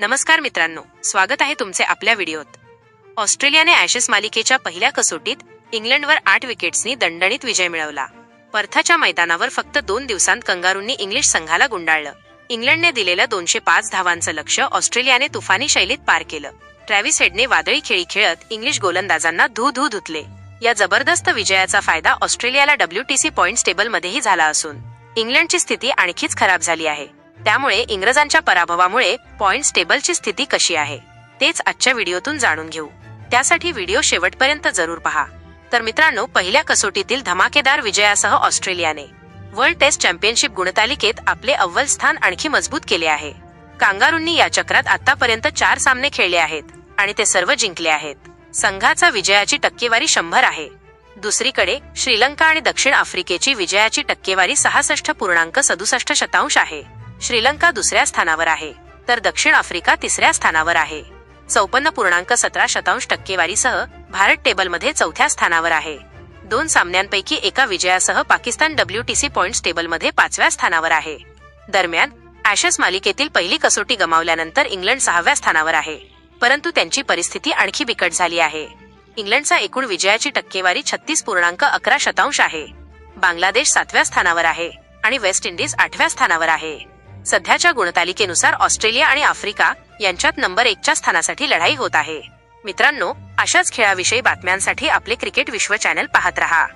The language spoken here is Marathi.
नमस्कार मित्रांनो स्वागत आहे तुमचे आपल्या व्हिडिओत. ऑस्ट्रेलियाने ॲशेस मालिकेच्या पहिल्या कसोटीत इंग्लंडवर आठ विकेट्सनी दणदणीत विजय मिळवला. पर्थाच्या मैदानावर फक्त दोन दिवसांत कंगारूंनी इंग्लिश संघाला गुंडाळलं. इंग्लंडने दिलेलं दोनशे पाच धावांचं लक्ष ऑस्ट्रेलियाने तुफानी शैलीत पार केलं. ट्रॅव्हिस हेडने वादळी खेळी खेळत इंग्लिश गोलंदाजांना धू धू धुतले. या जबरदस्त विजयाचा फायदा ऑस्ट्रेलियाला डब्ल्यूटीसी पॉइंट्स टेबलमध्येही झाला असून इंग्लंडची स्थिती आणखीच खराब झाली आहे. त्यामुळे इंग्रजांच्या पराभवामुळे पॉइंट्स टेबलची स्थिती कशी आहे तेच आजच्या व्हिडिओतून जाणून घेऊ. त्यासाठी व्हिडिओ शेवटपर्यंत जरूर पहा. तर मित्रांनो पहिल्या कसोटीतील धमाकेदार विजयासह ऑस्ट्रेलियाने वर्ल्ड टेस्ट चॅम्पियनशिप गुणतालिकेत आपले अव्वल स्थान आणखी मजबूत केले आहे. कांगारूंनी या चक्रात आतापर्यंत चार सामने खेळले आहेत आणि ते सर्व जिंकले आहेत. संघाचा विजयाची टक्केवारी शंभर आहे. दुसरीकडे श्रीलंका आणि दक्षिण आफ्रिकेची विजयाची टक्केवारी सहासष्ट पूर्णांक सदुसष्ट शतांश आहे. श्रीलंका दुसऱ्या स्थानावर आहे. तर दक्षिण आफ्रिका तिसऱ्या स्थानावर आहे. चौपन्न पूर्णांक सतरा शतांश टक्केवारीसह भारत टेबलमध्ये चौथ्या स्थानावर आहे. दोन सामन्यांपैकी एका विजयासह पाकिस्तान डब्ल्यूटीसी पॉइंट्स टेबलमध्ये पाचव्या स्थानावर आहे. दरम्यान ॲशेस मालिकेतील पहिली कसोटी गमावल्यानंतर इंग्लंड सहाव्या स्थानावर आहे. परंतु त्यांची परिस्थिती आणखी बिकट झाली आहे. इंग्लंडचा एकूण विजयाची टक्केवारी छत्तीस पूर्णांक अकरा शतांश आहे. बांगलादेश सातव्या स्थानावर आहे आणि वेस्ट इंडिज आठव्या स्थानावर आहे. सध्याच्या गुणतालिकेनुसार ऑस्ट्रेलिया आणि आफ्रिका यांच्यात नंबर एकच्या स्थानासाठी लढाई होत आहे. मित्रांनो अशाच खेळाविषयी बातम्यांसाठी आपले क्रिकेट विश्व चॅनल पाहत रहा.